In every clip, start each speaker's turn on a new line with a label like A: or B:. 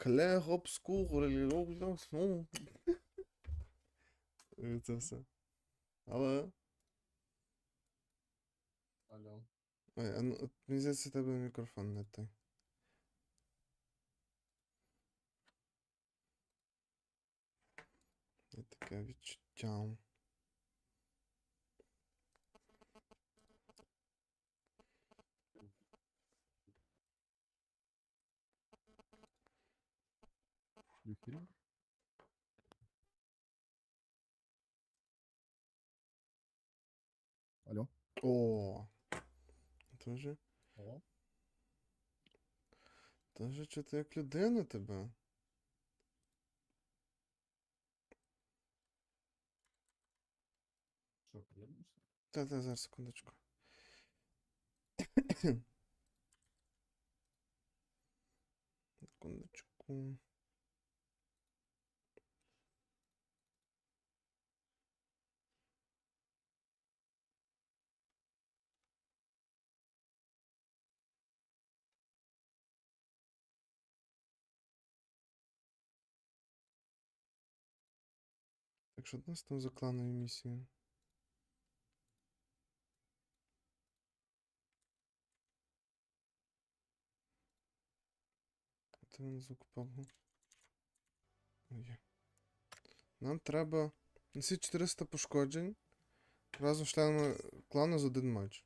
A: Клег обскур, ну. І Це все. Але.
B: Алло.
A: Ой, а ну, от мені здається, у тебе мікрофон не той. Є таке відчуття.
B: В? Алло.
A: О! Тоже,
B: О.
A: тоже чути як людина тебе.
B: Що, приєднуєшся?
A: Та, та, зараз секундочку. Секундочку. Так що нас там за кланові місії? Це він звук пабгу. Є. Нам треба. Несі 400 пошкоджень. Разом з членами клану за один матч.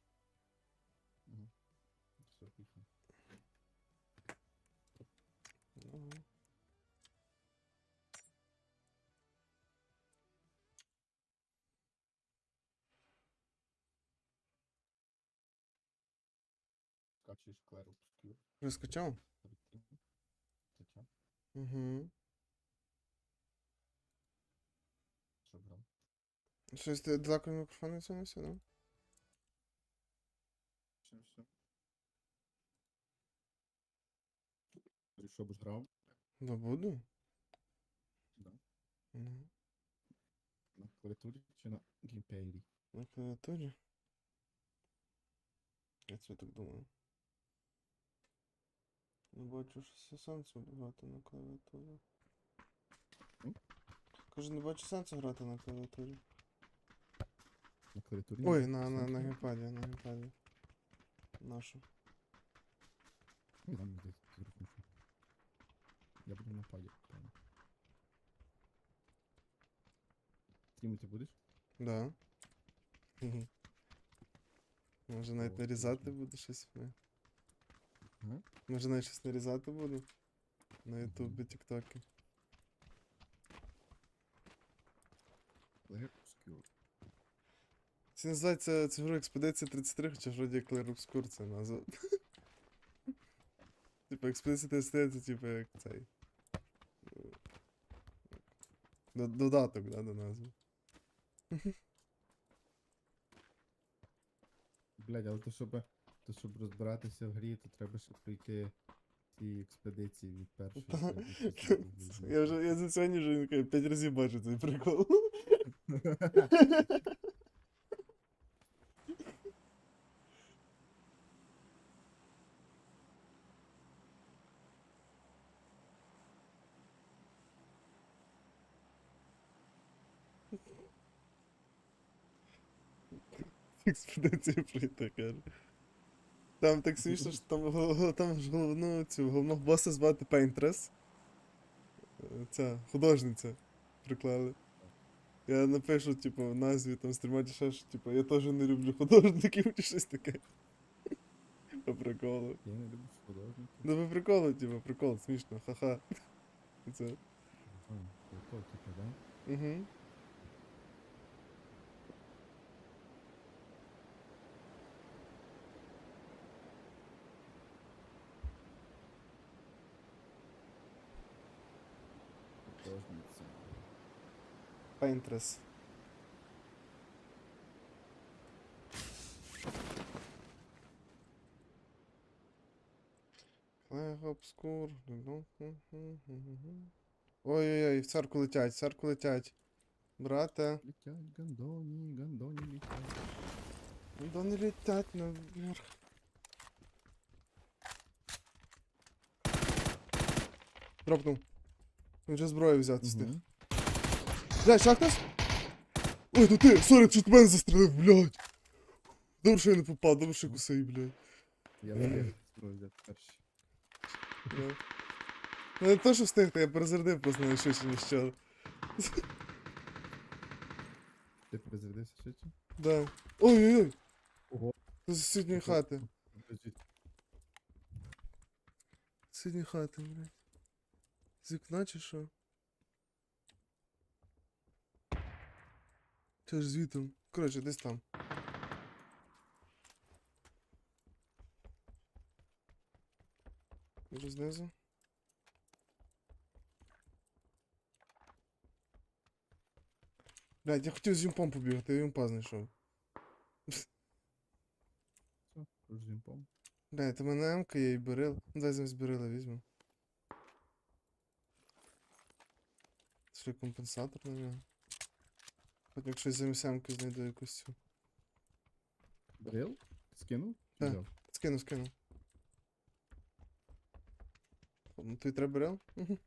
B: Скачуєш Clair Obscure.
A: Вже скачав?
B: Скачав.
A: Угу.
B: Що брав?
A: Щось ти далеко мікрофон не тягнувся, да?
B: Все, все. І що будеш грав?
A: Да буду.
B: Да.
A: Ну,
B: На клавіатурі чи на геймпейрі?
A: на клавіатурі. Я це так думаю. Не бачу, що це сенсу грати на клавіатурі.
B: М?
A: Кажу, не бачу сенсу грати на клавіатурі.
B: На клавіатурі?
A: Ой, на, на, на
B: геймпейрі.
A: геймпаді, на геймпаді. Нашу.
B: Ну, там десь зручніше. Я буду на паді, певно. Стрімити будеш?
A: Да. Хе-хе. Може навіть
B: О,
A: нарізати
B: точно.
A: буду щось. Ми.
B: Ага.
A: Може навіть щось нарізати буду. На ютубі, тіктокі.
B: Clair Obscure.
A: Це називається цю гру Експедиція 33, хоча ж вроді Clair Obscure це назва. Типа Експедиція 33 це типу як цей. Додаток, да, до назви.
B: Блядь, але то щоб, то щоб розбиратися в грі, то треба ще пройти ці експедиції від першої.
A: Та,
B: до десятої,
A: Я вже я за сьогодні вже 5 разів бачу цей прикол. Експедицію пройти, каже. Там так смішно, що там, там ж головну цю головного боса звати Paintress. Е, Ця художниця приклали. Я напишу, типу, в назві там стріматі ще, що, типу, я теж не люблю художників чи щось таке. По приколу.
B: Я не люблю художників.
A: Ну по приколу, типу, прикол, смішно, ха-ха. Це.
B: Прикол, типу, да?
A: Угу.
B: Художниця.
A: Paintress. Обскур. Ой-ой-ой, в церкву летять, в церкву летять. Брате,
B: Летять гандоні, гандоні летять.
A: вони летять наверх. Дропнув. Він вже зброю взяти встиг.
B: Мгм.
A: Блядь, хтось? Ой, то ти, сорі, чуть мене застрелив, блядь. Добре, що я не попав, добре, що кусей, блядь.
B: Я зброю взяти
A: Ну не то, що встигти, я перезарядив просто не швидше, ніж чел.
B: Ти перезарядився швидше?
A: Да. Ой-ой-ой,
B: Ого.
A: це з сусідньої хати. З Сусідньої хати, блядь. З вікна чи що? Це ж звітом. Коротше, десь там. Може знизу? Блядь, я хотів з юмпом побігати, я юмпа знайшов.
B: Все, розжим пом.
A: Блядь, у мене М-ка є і берил. Ну, дай замість берила візьму. Ще компенсатор на нього. Хоч якщо я замість М-ки знайду якусь цю.
B: Брил? Скинув?
A: Так.
B: Взяв.
A: Скину, скину. Ну тобі треба берел? Угу.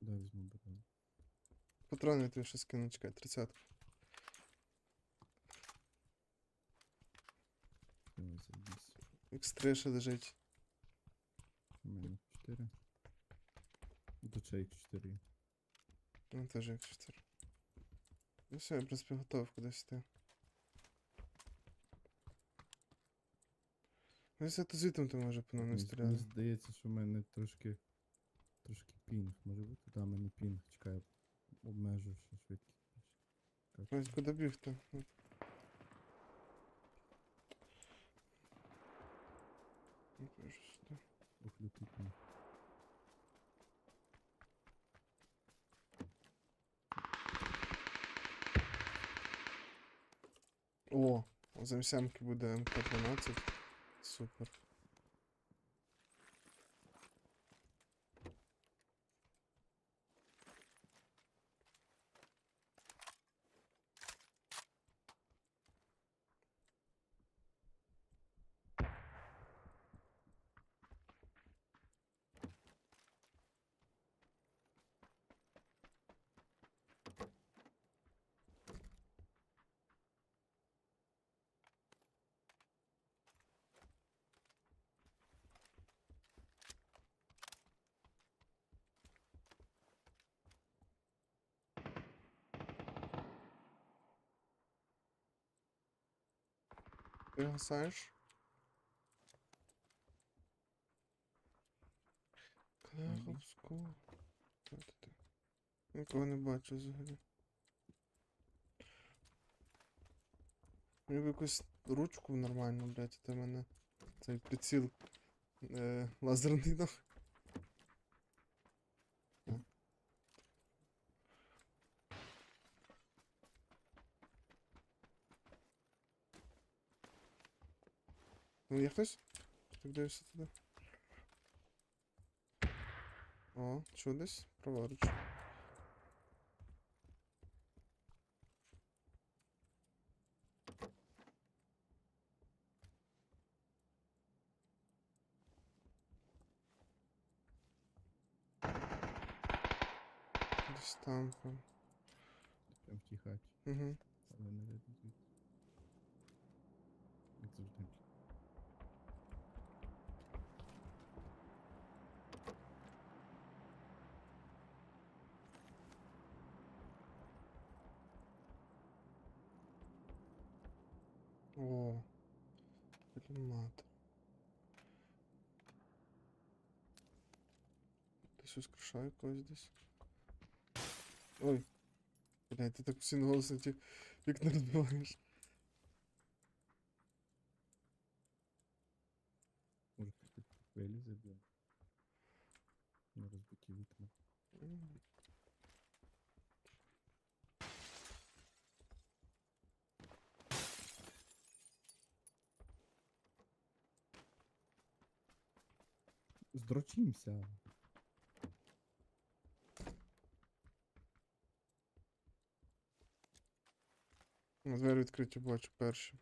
B: Да, візьму брил.
A: Патрони я тобі ще скину, чекай, 30.
B: Скинув за 10.
A: X3 ще лежить.
B: У мене 4. До чайк 4.
A: Ну теж X4. Ну все, я в принципі готов кудись йти. Ну, якщо то звітом то може по нам не
B: Мені, мені
A: стріляти.
B: здається, що в мене трошки. Трошки пінг. Може бути? Да, в мене пінг. Чекай, я обмежу ще швидкість.
A: Ось куди бігти? Ну, кажу сюди.
B: Ох, лютий пінг.
A: О, замсянки М-ки буде МК-12. Супер. Ти гасаєш? Кляховську. Нікого не бачу взагалі. Мені б якусь ручку нормальну, блядь, а мене цей приціл е, лазерний нахуй. Ну, є хтось? Так дивишся туди. О, що десь? Праворуч. Десь там прям.
B: Прям в тій хаті.
A: Угу.
B: Але не видно звідси. Як завжди.
A: Блін, мат. Десь воскрешаю когось десь. Ой. Блядь, ти так всі голосом ті вікна розбиваєш.
B: Може хтось вилізе, бля. На розбиті вікна.
A: М. На двері відкриті бачу перші.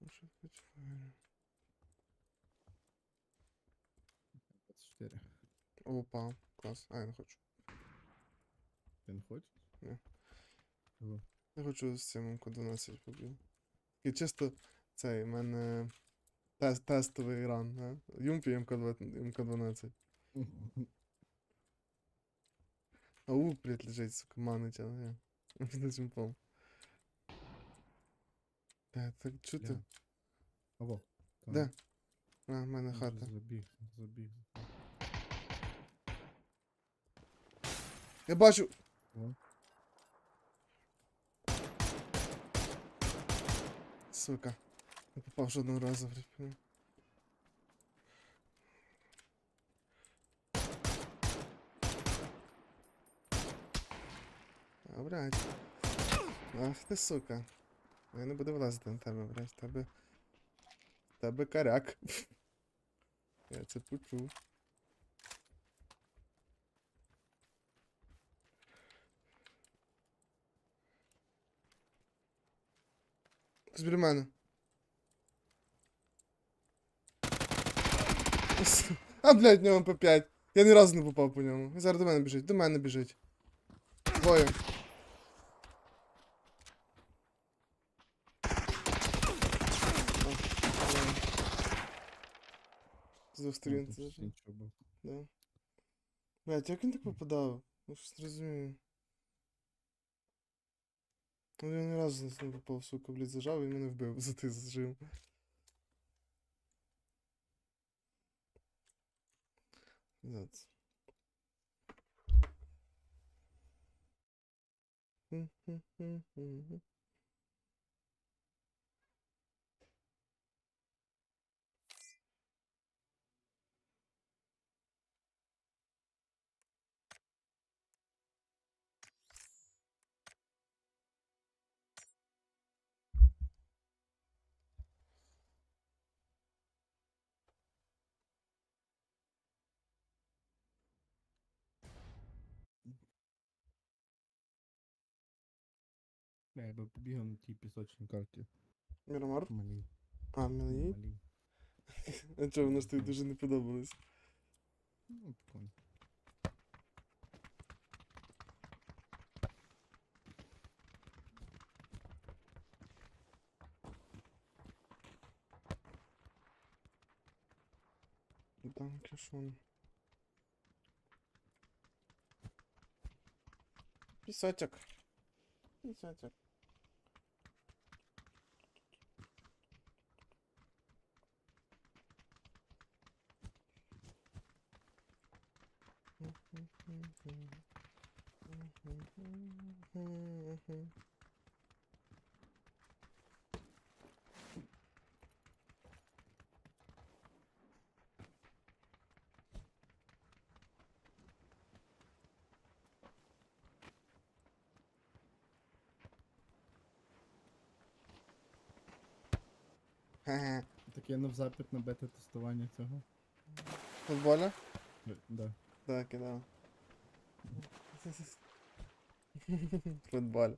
A: Ну, що хоч двері.
B: 4.
A: Опа, клас. А, я не хочу.
B: Ти не хочеш?
A: Ні.
B: Чого?
A: Не хочу з цим МК-12 побіг. І чисто цей, в мене тест, тестовий ран, не? Юмпі МК-12. А лук, блядь, лежить, сука, манить, але я. Під цим пом. Е, так чути?
B: Я. Алло. там.
A: Де? А, в мене
B: Він же
A: хата.
B: Забіг, забіг.
A: Я бачу!
B: О.
A: Сука. Не попав жодного разу, блядь. А, блядь. Ах ти сука. Я не буду вилазити на тебе, блядь. Тебе. Тебе коряк. Я це почув. Біля мене. А, блядь, в нього П5. Я ні разу не попав по ньому. Зараз до мене біжить, до мене біжить. Двоє. З двох сторін це ж. Да. Блядь, як він так попадав? Я щось не розумію. Ну я ні разу не попав, сука, блядь, зажав і мене вбив за ти зажив.
B: That's. я би побігав на тій пісочній карті.
A: Мірамар?
B: Малій.
A: А, мені?
B: Малій.
A: А чого, воно ж тобі дуже не подобалось?
B: Ну, прикольно.
A: Данкішон. Пісочок. Пісочок.
B: На запит на бета-тестування цього.
A: Футболя?
B: Е, Да.
A: Так, кидав. Футболь.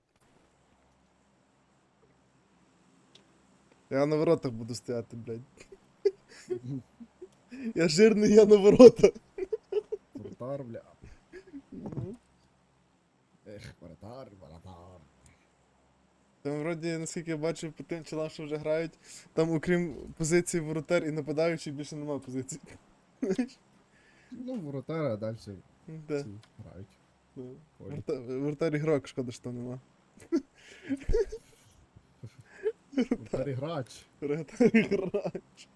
A: Я на воротах буду стояти, блядь. Я жирний, я на ворота.
B: Воротар, бля. Ех, воротар, воротар.
A: Там вроді, наскільки я бачив, по тим чолам, що вже грають, там окрім позиції воротар і нападаючий більше немає позицій.
B: Ну, воротар, а далі
A: Да.
B: грають.
A: да.
B: Ой.
A: Ворта- Воротар ігрок, шкода, що там нема.
B: Воротар і грач.
A: Воротар іграч.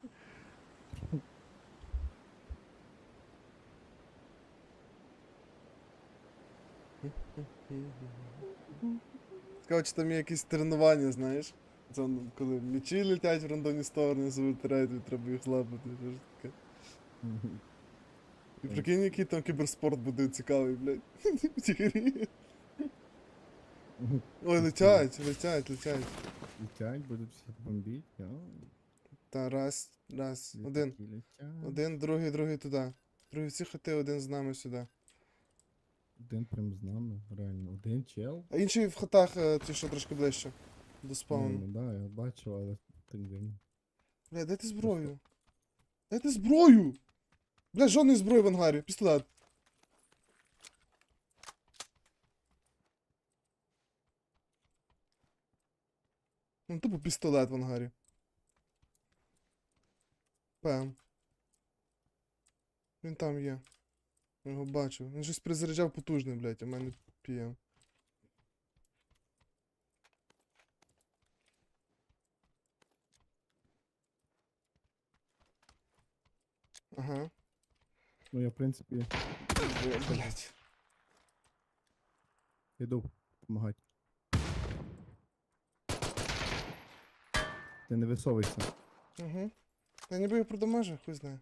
A: Чи там є якісь тренування, знаєш? Це ну, коли м'ячі летять в рандомні сторони, завитирають, і треба їх злапати. що ж таке. І прикинь, який там кіберспорт буде цікавий, блядь. В цій грі. Ой, летять, летять, летять.
B: Летять, будуть всі бомбіть. я-
A: Та раз, раз. Один.
B: летять.
A: Один, другий, другий туди. Другий всі хати, один з нами сюди.
B: Один прям з нами, реально. Один чел.
A: А інший в хатах, е, ті, що трошки ближче. До
B: Ну,
A: спауну.
B: да, я бачив, але так дивно.
A: Бля, дайте зброю. Дайте зброю! Бля, жодної зброї в ангарі. Пістолет. Ну, тупо пістолет в ангарі. Пем. Він там є. Я його бачив. Він щось призаряджав потужний, блядь, а в мене п'є. Ага.
B: Ну я, в принципі,
A: Блять.
B: йду допомагати. Ти не висовуйся.
A: Угу. Я ніби його продамажив, хуй знає.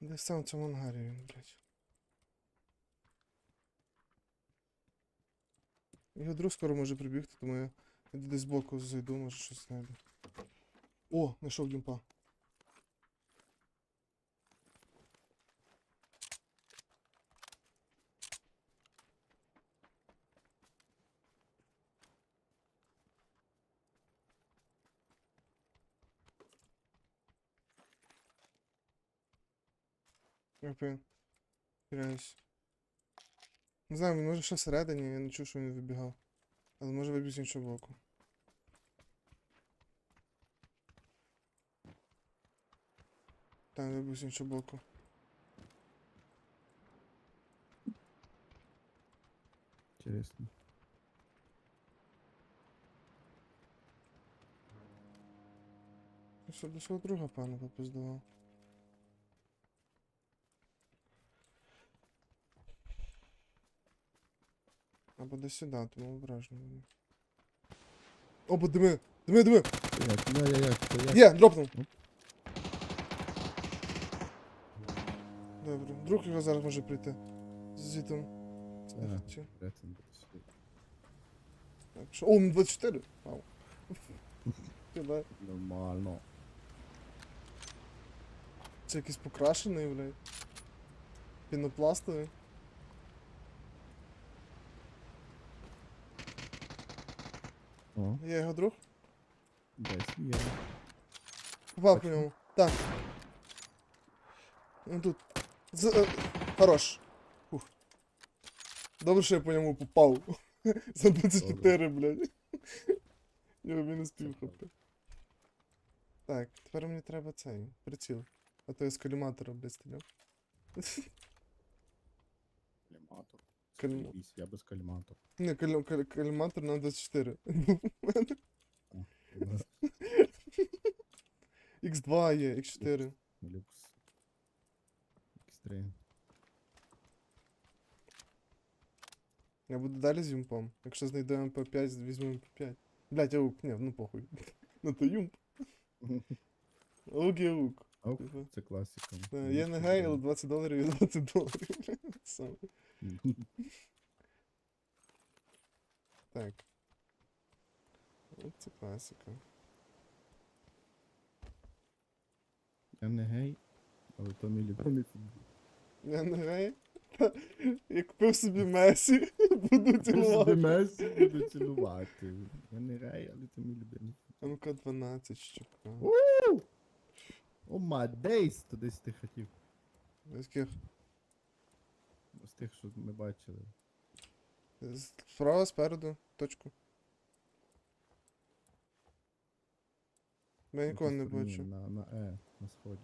A: Десь сам в цьому ангарі він, блядь. Його друг скоро може прибігти, тому я десь збоку зайду, може щось знайду. О, знайшов дімпа. Окей. Теряюсь. Не знаю, він може ще всередині, я не чув, що він вибігав. Але може вибіг з іншого боку. Там вибіг з іншого боку.
B: Інтересно.
A: Ну, Що до свого друга, певно, попиздував. Або десь сюди, тому ображено. буде. Опа, дими! Дими, дими!
B: Як, я, я, то як?
A: Є, дропнув! Добре, друг його зараз може прийти. З
B: сюди.
A: Так, що? О, 24? Вау.
B: Нормально.
A: Це якийсь покрашений, блядь. Пінопластовий.
B: О,
A: Я його друг.
B: десь є.
A: Попав по ньому. Так. Он тут. З, е, хорош. Фух. Добре, що я по ньому попав. За 24, блядь. Його мінус пів хп. Так, тепер мені треба цей приціл. А то я з коліматора, блядь, стріляв.
B: Каліматор.
A: Калім-
B: Я без каліматор.
A: Не, калі- калі- коліматор на 24. X2 є, X4.
B: Люкс. Екстрим.
A: Я буду далі з юмпом. Якщо знайду МП5, візьму МП5. Блять, аук, ні, ну похуй. Ну то юмп. Аук є аук.
B: Ок,
A: Типу.
B: це класика.
A: Я не гей, але 20 доларів і 20 доларів. Так. Це класика.
B: Я не гей, але то мій любимий футбол.
A: Я не гей. Я купив собі Месі, буду цілувати.
B: Месси буду цілувати. Я не гей, але це мій любимий.
A: МК-12 щука.
B: О, мадейс! То десь ти хотів.
A: Яких?
B: Тих, що ми бачили.
A: Справа, спереду, точку. Я нікого не
B: тут,
A: бачу.
B: На, на Е, на сході.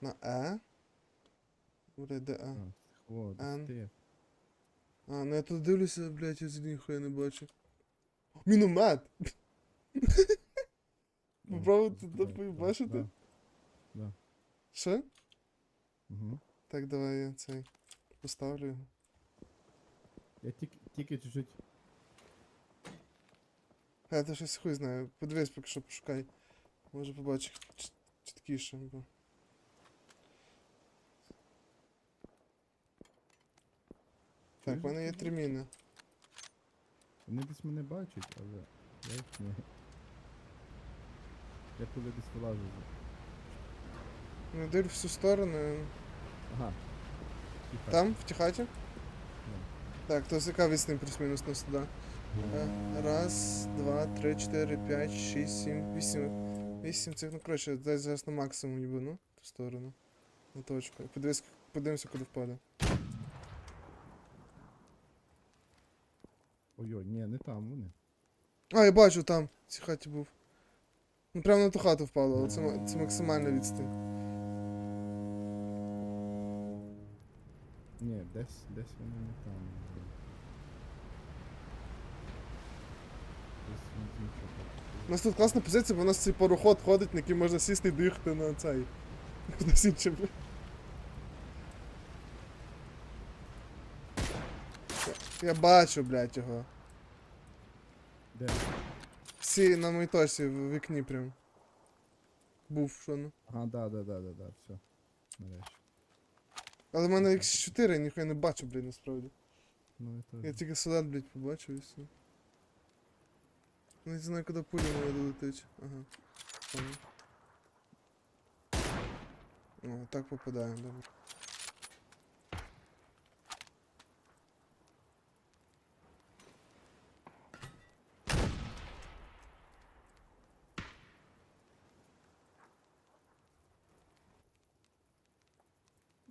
A: На Е? Бля, де Е?
B: А, о,
A: Н.
B: ти.
A: А, ну я тут дивлюся, блядь, я з ніхуя не бачу. Міномет! Попробуйте
B: ось
A: то
B: да, Да.
A: Що?
B: Угу.
A: Так, давай я цей поставлю його.
B: Я тільки, тільки чуть-чуть.
A: А, я то щось хуй знаю. Подивись, поки що пошукай. Може побачу чіт- чіткіше, бо. Так, в мене є три міни.
B: Вони десь мене бачать, але я їх не. Я коли десь вилажу.
A: Не дивлю всю сторону.
B: Ага.
A: Там, в ті хаті? Так, то яка відстань плюс-мінус нас туди? Е, Раз, два, три, чотири, п'ять, шість, сім, вісім. Вісім цих, ну коротше, десь зараз на максимум ніби, ну. сторону. На точку. І подивись, подивимося, куди впаде.
B: Ой-ой, ні, не там вони.
A: А, я бачу там, в цій хаті був. Ну прямо на ту хату впало, але це, це максимальна відстань.
B: Ні, десь, десь вони не там. Десь він з іншого.
A: У нас тут класна позиція, бо у нас цей пароход ходить, на який можна сісти і доїхати на цей. Кудись інше. Я- бачу, блядь, його.
B: Де?
A: Всі на моїй точці в вікні прям. Був, що ну.
B: Ага, да, да, да, да, да, все. Нарешті.
A: Але в мене X4, я ніхай не бачу, блядь, насправді.
B: Ну, я так.
A: Я тільки солдат, блядь, побачив і все. Не знаю, куди пуля моя долетить. Ага. Понял. О, так попадаємо, добре.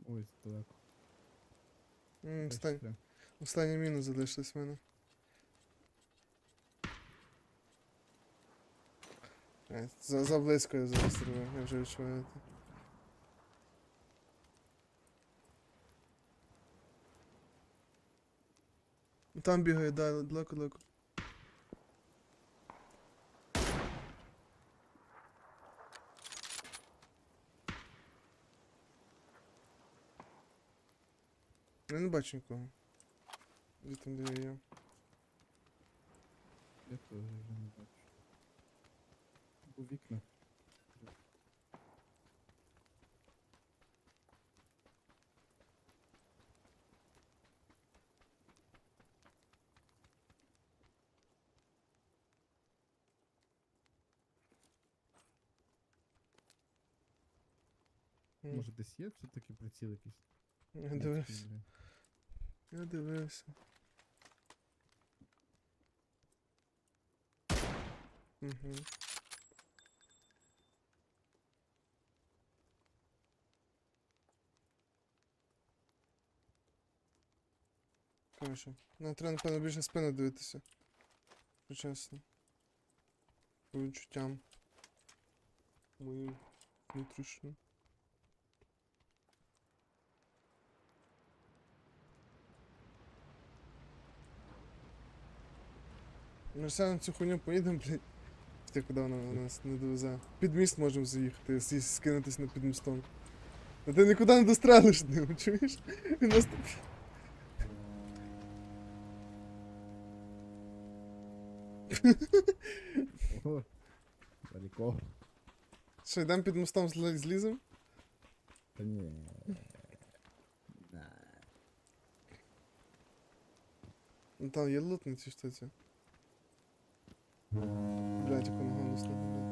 B: Ой, далеко.
A: М,
B: Десь прям.
A: останні міни залишились в мене. Е, За, за близько я зараз стріляю, я вже відчуваю це. Там бігає, да, далеко, Я не бачу нікого. Де там, де я.
B: Я теж не бачу. У вікна. Може десь є все-таки приціл якийсь? Блін.
A: Я дивився. Угу. Коротше, нам треба, напевно, більше спину дивитися. Чесно. По відчуттям. Моїм внутрішнім. Ми все на цю хуйню поїдемо, блядь. Ти куди вона нас не довезе. Під міст можемо заїхати, скинутись на під містом. А ти нікуди не дострелиш ним, чуєш? Він нас тут.
B: Ого, далеко.
A: Що, йдемо під мостом злізем?
B: Та ні.
A: Ну там є лут на цій штуці. Блядь, яку ногу достати, блядь.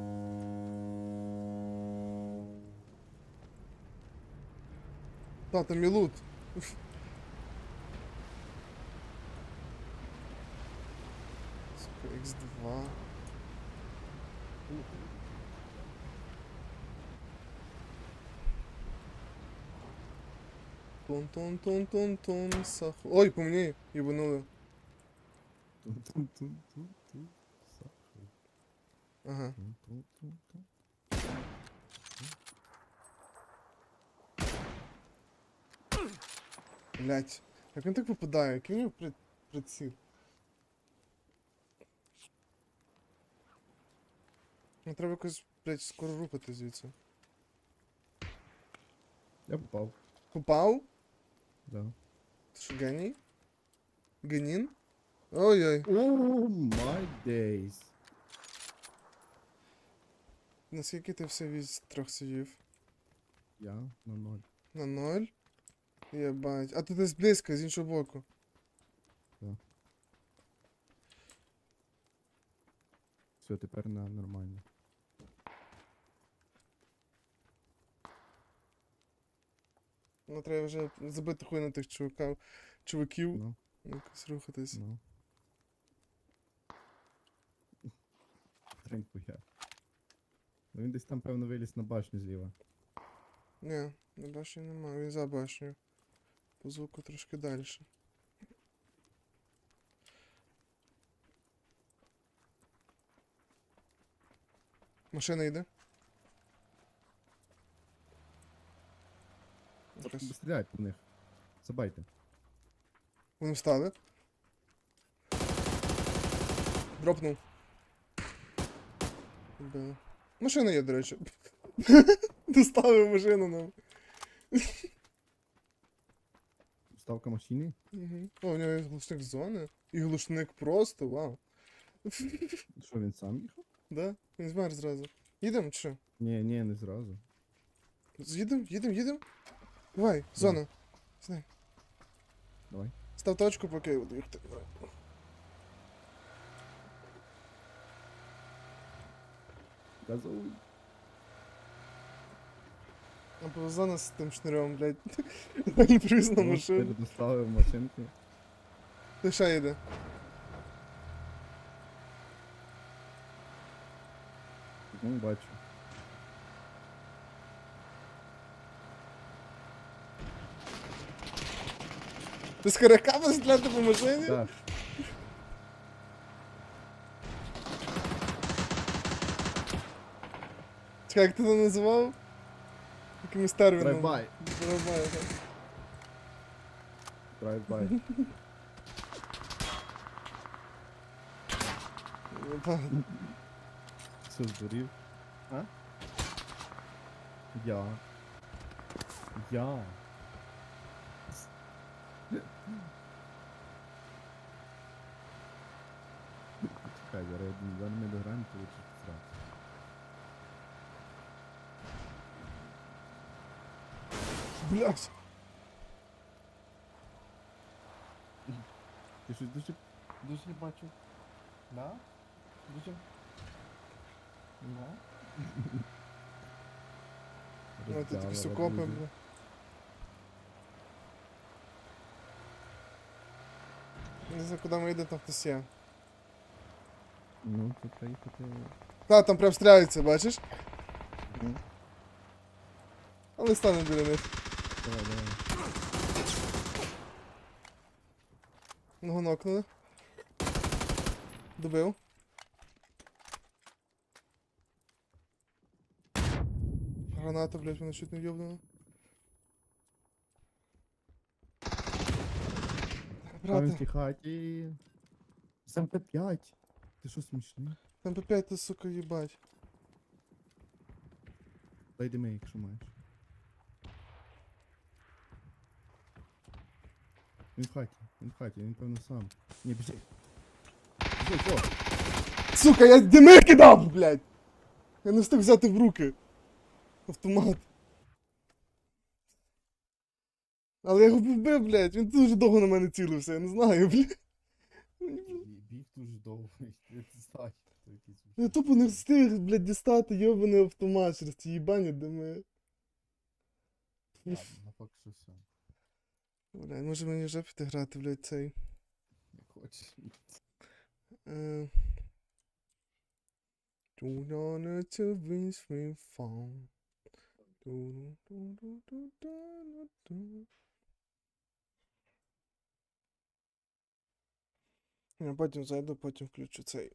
A: Та, там є лут. Сука, X2. Тун-тун-тун-тун-тун, сах... Ой, по мені, їбанули.
B: Тун-тун-тун-тун-тун. Сахар.
A: Ага.
B: Тун-тун-тун-тун.
A: Блять. Як він так попадає? Який у нього при... приціл? Ну треба якось, блять, скоро рухати звідси.
B: Я попав.
A: Попав?
B: Да.
A: Ти що, геній? Генін? Ой-ой.
B: О, my days.
A: Наскільки ти все від трьох сидів?
B: Я на ноль.
A: На ноль? Єбать. А ти десь близько, з іншого боку.
B: Все, тепер на нормально.
A: Ну треба вже забити хуй на тих чуваків. Чуваків.
B: Ну,
A: Якось рухатись.
B: ну. Треньку я. Ну він десь там, певно, виліз на башню зліва.
A: Ні, на башні немає, він за башнею. По звуку трошки далі. Машина йде. Якась-
B: Стріляйте в них. Забайте.
A: Вони встали. Дропнув. Вбили. Машина є, до речі. Доставив машину нам.
B: Ставка машини.
A: Угу. О, у нього є глушник зони. І глушник просто, вау.
B: Що він сам їхав?
A: Да? Він змер зразу. Їдемо чи що?
B: Ні, ні, не зразу.
A: Їдемо, їдемо, їдемо. Давай, зона. Знай.
B: Давай.
A: Став точку, поки я буду їхати.
B: Газуй.
A: Або зона з тим шнурем, блядь. На
B: Ну,
A: машину.
B: Доставив машинки.
A: Ти ще йде.
B: Ну, бачу.
A: Ти з хараками стріляти по машині?
B: Так.
A: Чекай, як ти це називав? Якимось терміном.
B: Драйв-бай.
A: Драйв-бай, так.
B: Драйв-бай.
A: Ну, так.
B: Все здурів. А? Я. Я. Чекай, зараз я- ми дограємо, то лучше
A: Блядь.
B: Ти щось дуже, дуже бачу. Да? Дуже. Да?
A: Ну, якісь
B: Роздяла,
A: окопи, бля. Не знаю, куди ми йдемо, там хтось є.
B: Ну, тут треба їхати.
A: Та, там прям стріляються, бачиш? Але стане біля них.
B: Давай, давай.
A: Ногу нокнули. Добив. Граната, блядь, мене чуть не в'єбнула.
B: В
A: Брате,
B: Кам'янській хаті. Сам П5. Ти що смішний?
A: там по 5 ти, сука, їбать.
B: Дай дими, якщо маєш. Він в хаті, він в хаті, він певно сам. Ні, біжи. Біжи, що?
A: Сука, я дими кидав, блядь! Я не встиг взяти в руки. Автомат. Але я його вбив, блядь, він дуже довго на мене цілився, я не знаю, блядь.
B: Біг дуже довго, я не знаю.
A: Я тупо не встиг, блядь, дістати йобаний автомат через ці їбані дими.
B: Ладно, на поки що все.
A: Блядь, може мені вже піти грати, блядь, цей.
B: Як хочеш.
A: Е... Don't wanna to me fun. Ду-ду-ду-ду-ду-ду-ду. Я потім зайду, потім включу цей.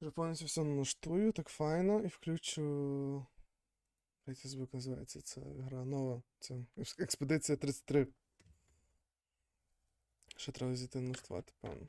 A: Вже повністю все налаштую, так файно, і включу. Як цей звук називається? Це гра нова. Це Експедиція 33. Ще треба зійти налаштувати, певно.